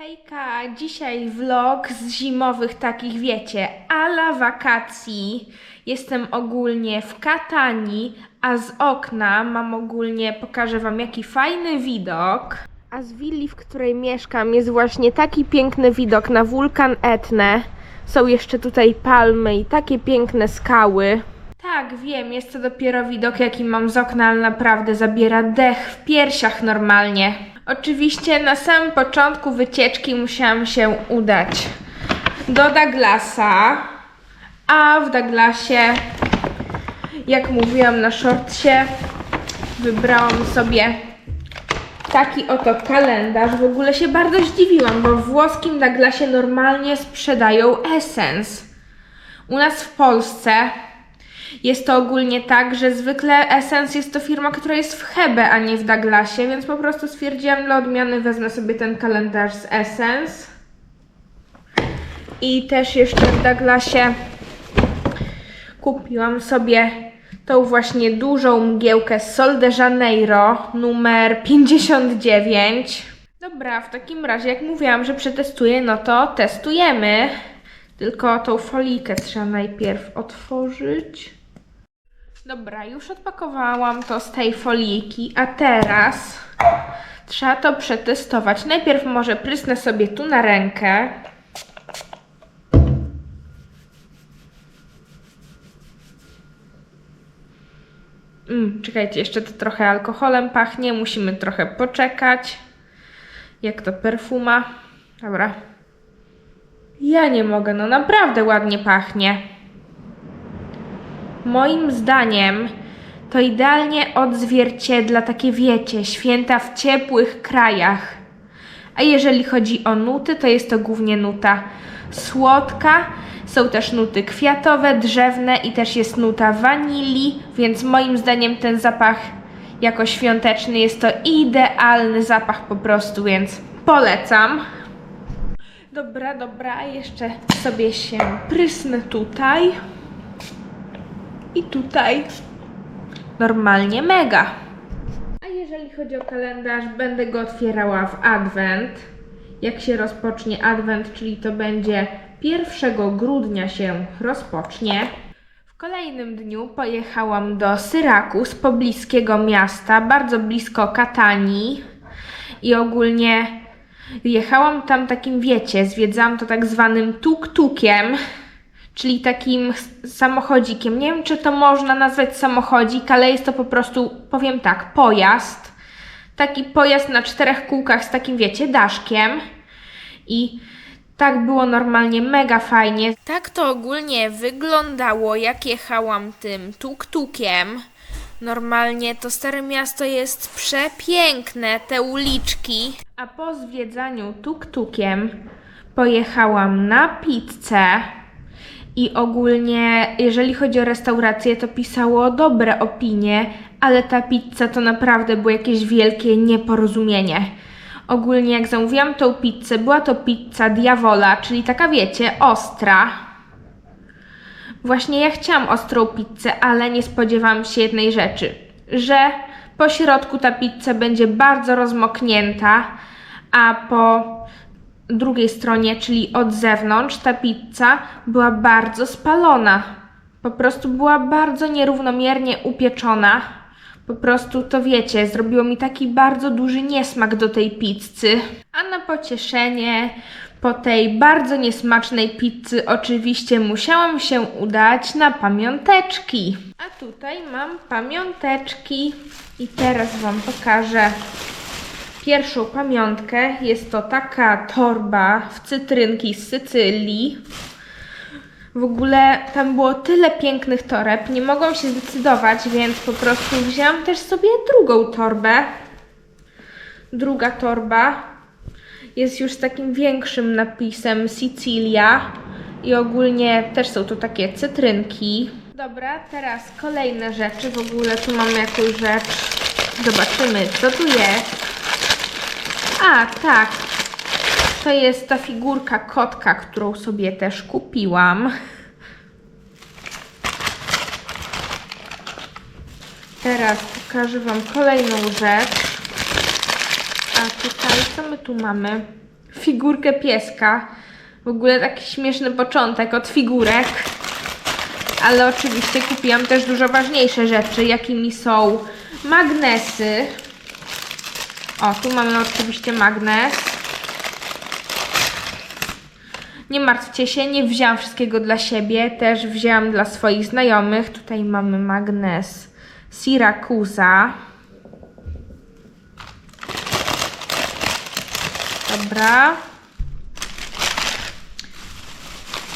Hejka, dzisiaj vlog z zimowych takich, wiecie, ala wakacji. Jestem ogólnie w Katani, a z okna mam ogólnie, pokażę wam jaki fajny widok. A z willi, w której mieszkam, jest właśnie taki piękny widok na wulkan Etnę. Są jeszcze tutaj palmy i takie piękne skały. Tak, wiem, jest to dopiero widok, jaki mam z okna, ale naprawdę zabiera dech w piersiach normalnie. Oczywiście na samym początku wycieczki musiałam się udać do Douglasa, a w Douglasie, jak mówiłam na shortsie, wybrałam sobie taki oto kalendarz. W ogóle się bardzo zdziwiłam, bo w włoskim Douglasie normalnie sprzedają Essence. U nas w Polsce jest to ogólnie tak, że zwykle Essence jest to firma, która jest w Hebe, a nie w Douglasie, więc po prostu stwierdziłam dla odmiany wezmę sobie ten kalendarz z Essence. I też jeszcze w Douglasie kupiłam sobie tą właśnie dużą mgiełkę Sol de Janeiro numer 59. Dobra, w takim razie jak mówiłam, że przetestuję, no to testujemy. Tylko tą folijkę trzeba najpierw otworzyć. Dobra, już odpakowałam to z tej folijki, a teraz trzeba to przetestować. Najpierw może prysnę sobie tu na rękę. Mm, czekajcie, jeszcze to trochę alkoholem pachnie, musimy trochę poczekać. Jak to perfuma. Dobra. Ja nie mogę, no naprawdę ładnie pachnie. Moim zdaniem to idealnie odzwierciedla takie wiecie, święta w ciepłych krajach. A jeżeli chodzi o nuty, to jest to głównie nuta słodka. Są też nuty kwiatowe, drzewne i też jest nuta wanilii, więc moim zdaniem ten zapach jako świąteczny jest to idealny zapach po prostu, więc polecam. Dobra, dobra, jeszcze sobie się prysnę tutaj. I tutaj. Normalnie mega. A jeżeli chodzi o kalendarz, będę go otwierała w adwent. Jak się rozpocznie adwent, czyli to będzie 1 grudnia się rozpocznie. W kolejnym dniu pojechałam do Syrakus, pobliskiego miasta, bardzo blisko Katanii. I ogólnie Jechałam tam takim, wiecie, zwiedzałam to tak zwanym tuk-tukiem, czyli takim samochodzikiem. Nie wiem, czy to można nazwać samochodzik, ale jest to po prostu, powiem tak, pojazd. Taki pojazd na czterech kółkach z takim, wiecie, daszkiem. I tak było normalnie mega fajnie. Tak to ogólnie wyglądało, jak jechałam tym tuk-tukiem. Normalnie to Stare Miasto jest przepiękne, te uliczki. A po zwiedzaniu tuk-tukiem pojechałam na pizzę i ogólnie, jeżeli chodzi o restaurację, to pisało dobre opinie, ale ta pizza to naprawdę było jakieś wielkie nieporozumienie. Ogólnie jak zamówiłam tą pizzę, była to pizza Diavola, czyli taka wiecie, ostra. Właśnie ja chciałam ostrą pizzę, ale nie spodziewałam się jednej rzeczy, że po środku ta pizza będzie bardzo rozmoknięta, a po drugiej stronie, czyli od zewnątrz, ta pizza była bardzo spalona. Po prostu była bardzo nierównomiernie upieczona. Po prostu to wiecie, zrobiło mi taki bardzo duży niesmak do tej pizzy. A na pocieszenie po tej bardzo niesmacznej pizzy oczywiście musiałam się udać na pamiąteczki. A tutaj mam pamiąteczki i teraz wam pokażę pierwszą pamiątkę. Jest to taka torba w cytrynki z Sycylii. W ogóle tam było tyle pięknych toreb, nie mogłam się zdecydować, więc po prostu wzięłam też sobie drugą torbę. Druga torba jest już z takim większym napisem Sicilia i ogólnie też są to takie cytrynki. Dobra, teraz kolejne rzeczy. W ogóle tu mamy jakąś rzecz. Zobaczymy, co tu jest. A, tak. To jest ta figurka kotka, którą sobie też kupiłam. Teraz pokażę Wam kolejną rzecz. A tutaj, co my tu mamy? figurkę pieska. W ogóle taki śmieszny początek od figurek. Ale oczywiście kupiłam też dużo ważniejsze rzeczy, jakimi są magnesy. O, tu mamy oczywiście magnes. Nie martwcie się, nie wzięłam wszystkiego dla siebie, też wzięłam dla swoich znajomych. Tutaj mamy magnes Siracusa. Dobra.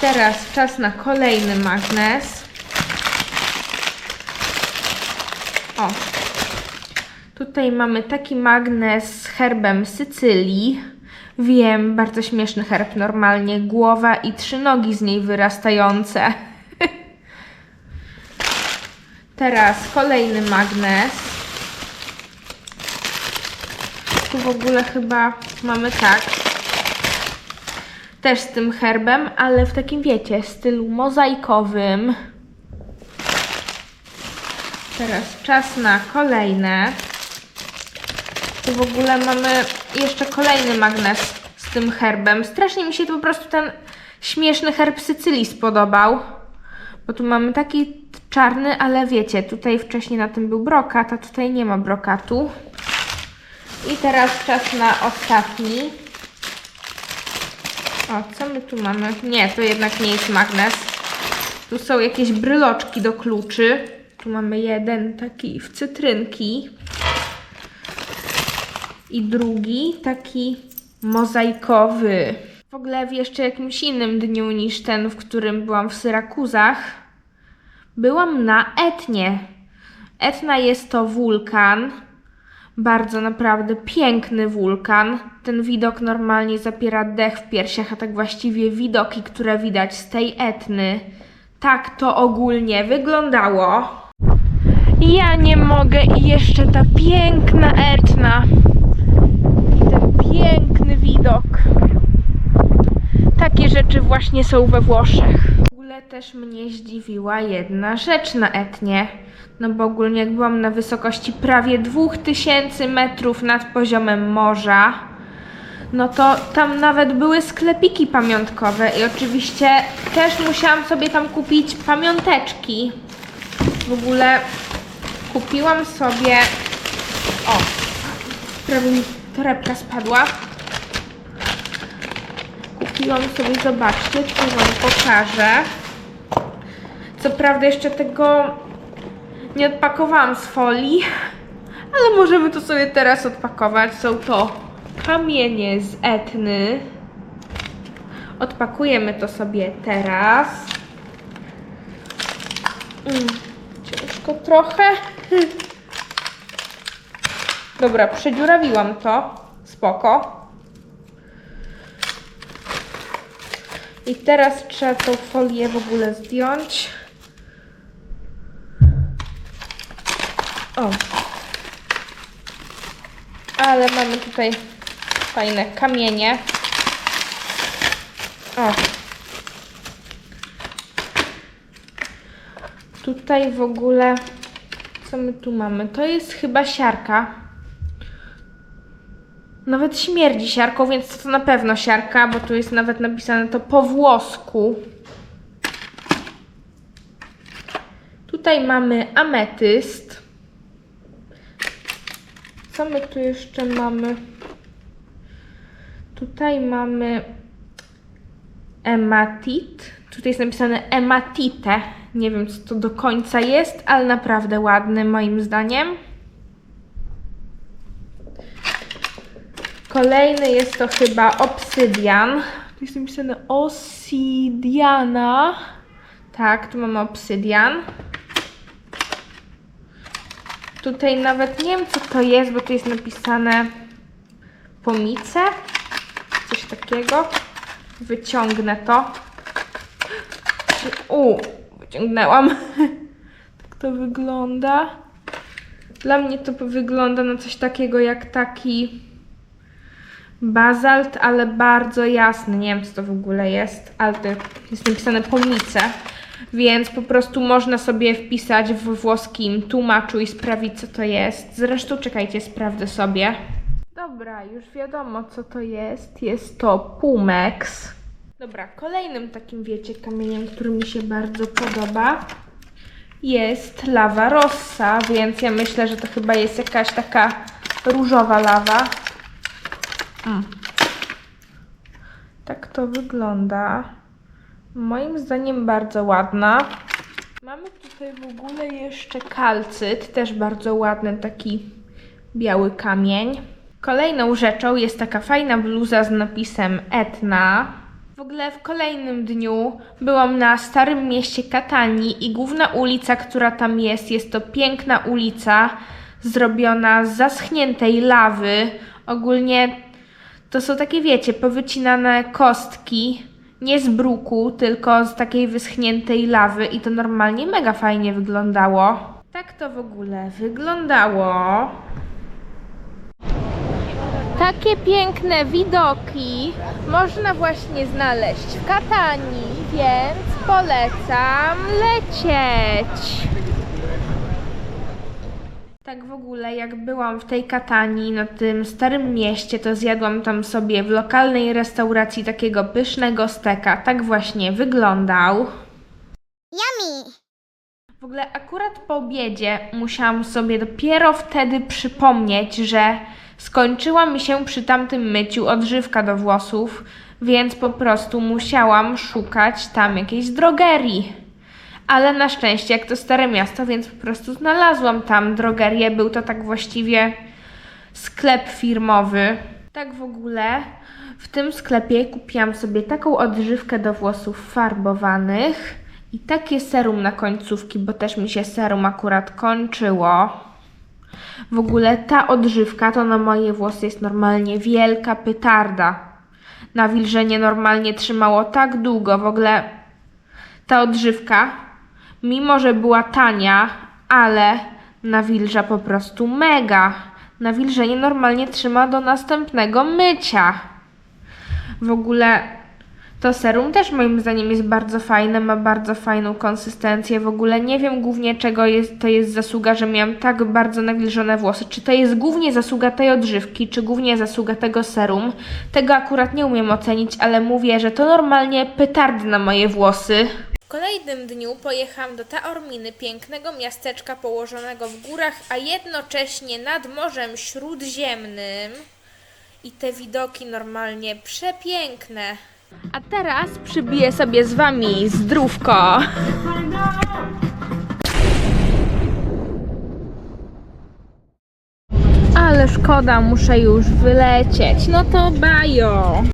Teraz czas na kolejny magnes. O. Tutaj mamy taki magnes z herbem Sycylii. Wiem, bardzo śmieszny herb normalnie. Głowa i trzy nogi z niej wyrastające. Teraz kolejny magnes. Tu w ogóle chyba mamy tak. Też z tym herbem, ale w takim wiecie, stylu mozaikowym. Teraz czas na kolejne. Tu w ogóle mamy jeszcze kolejny magnes z tym herbem. Strasznie mi się po prostu ten śmieszny herb Sycylii spodobał. Bo tu mamy taki czarny, ale wiecie, tutaj wcześniej na tym był brokat, a tutaj nie ma brokatu. I teraz czas na ostatni. O, co my tu mamy? Nie, to jednak nie jest magnes. Tu są jakieś bryloczki do kluczy. Tu mamy jeden taki w cytrynki. I drugi taki mozaikowy. W ogóle w jeszcze jakimś innym dniu niż ten, w którym byłam w Syrakuzach, byłam na Etnie. Etna jest to wulkan. Bardzo naprawdę piękny wulkan. Ten widok normalnie zapiera dech w piersiach, a tak właściwie widoki, które widać z tej Etny. Tak to ogólnie wyglądało. Ja nie mogę i jeszcze ta piękna Etna. Widok. Takie rzeczy właśnie są we Włoszech. W ogóle też mnie zdziwiła jedna rzecz na Etnie. No bo ogólnie jak byłam na wysokości prawie 2000 metrów nad poziomem morza, no to tam nawet były sklepiki pamiątkowe i oczywiście też musiałam sobie tam kupić pamiąteczki. W ogóle kupiłam sobie... O, prawie mi torebka spadła. Kupiłam sobie, zobaczcie, tu wam pokażę. Co prawda jeszcze tego nie odpakowałam z folii, ale możemy to sobie teraz odpakować. Są to kamienie z Etny. Odpakujemy to sobie teraz. Mm, ciężko trochę. Dobra, przedziurawiłam to. Spoko. I teraz trzeba tą folię w ogóle zdjąć. O. Ale mamy tutaj fajne kamienie. O. Tutaj w ogóle co my tu mamy? To jest chyba siarka. Nawet śmierdzi siarką, więc to na pewno siarka, bo tu jest nawet napisane to po włosku. Tutaj mamy ametyst. Co my tu jeszcze mamy? Tutaj mamy ematit. Tutaj jest napisane ematite. Nie wiem, co to do końca jest, ale naprawdę ładny moim zdaniem. Kolejny jest to chyba obsydian. Tu jest napisane obsidiana. Tak, tu mamy obsydian. Tutaj nawet nie wiem co to jest, bo tu jest napisane pomice. Coś takiego. Wyciągnę to. U, wyciągnęłam. tak to wygląda. Dla mnie to wygląda na coś takiego jak taki bazalt, ale bardzo jasny. Nie wiem, co to w ogóle jest, ale to jest napisane pomice. Więc po prostu można sobie wpisać w włoskim tłumaczu i sprawdzić, co to jest. Zresztą czekajcie, sprawdzę sobie. Dobra, już wiadomo co to jest. Jest to Pumex. Dobra, kolejnym takim, wiecie, kamieniem, który mi się bardzo podoba, jest lawa rossa, więc ja myślę, że to chyba jest jakaś taka różowa lawa. Tak to wygląda. Moim zdaniem bardzo ładna. Mamy tutaj w ogóle jeszcze kalcyt, też bardzo ładny taki biały kamień. Kolejną rzeczą jest taka fajna bluza z napisem Etna. W ogóle w kolejnym dniu byłam na starym mieście Katani i główna ulica, która tam jest, jest to piękna ulica zrobiona z zaschniętej lawy. Ogólnie to są takie, wiecie, powycinane kostki, nie z bruku, tylko z takiej wyschniętej lawy i to normalnie mega fajnie wyglądało. Tak to w ogóle wyglądało. Takie piękne widoki można właśnie znaleźć w Katanii, więc polecam lecieć. Tak w ogóle, jak byłam w tej Katanii, na tym starym mieście, to zjadłam tam sobie w lokalnej restauracji takiego pysznego steka. Tak właśnie wyglądał. Yummy! W ogóle akurat po obiedzie musiałam sobie dopiero wtedy przypomnieć, że skończyła mi się przy tamtym myciu odżywka do włosów, więc po prostu musiałam szukać tam jakiejś drogerii. Ale na szczęście, jak to stare miasto, więc po prostu znalazłam tam drogerię. Był to tak właściwie sklep firmowy. Tak w ogóle w tym sklepie kupiłam sobie taką odżywkę do włosów farbowanych i takie serum na końcówki, bo też mi się serum akurat kończyło. W ogóle ta odżywka to na moje włosy jest normalnie wielka pytarda. Nawilżenie normalnie trzymało tak długo. W ogóle ta odżywka, mimo że była tania, ale nawilża po prostu mega. Nawilżenie normalnie trzyma do następnego mycia. W ogóle to serum też moim zdaniem jest bardzo fajne, ma bardzo fajną konsystencję. W ogóle nie wiem głównie czego jest, to jest zasługa, że miałam tak bardzo nawilżone włosy. Czy to jest głównie zasługa tej odżywki, czy głównie zasługa tego serum? Tego akurat nie umiem ocenić, ale mówię, że to normalnie petardy na moje włosy. Kolejnym dniu pojechałam do Taorminy, pięknego miasteczka położonego w górach, a jednocześnie nad Morzem Śródziemnym. I te widoki normalnie przepiękne. A teraz przybiję sobie z wami zdrówko. Ale szkoda, muszę już wylecieć. No to bajo.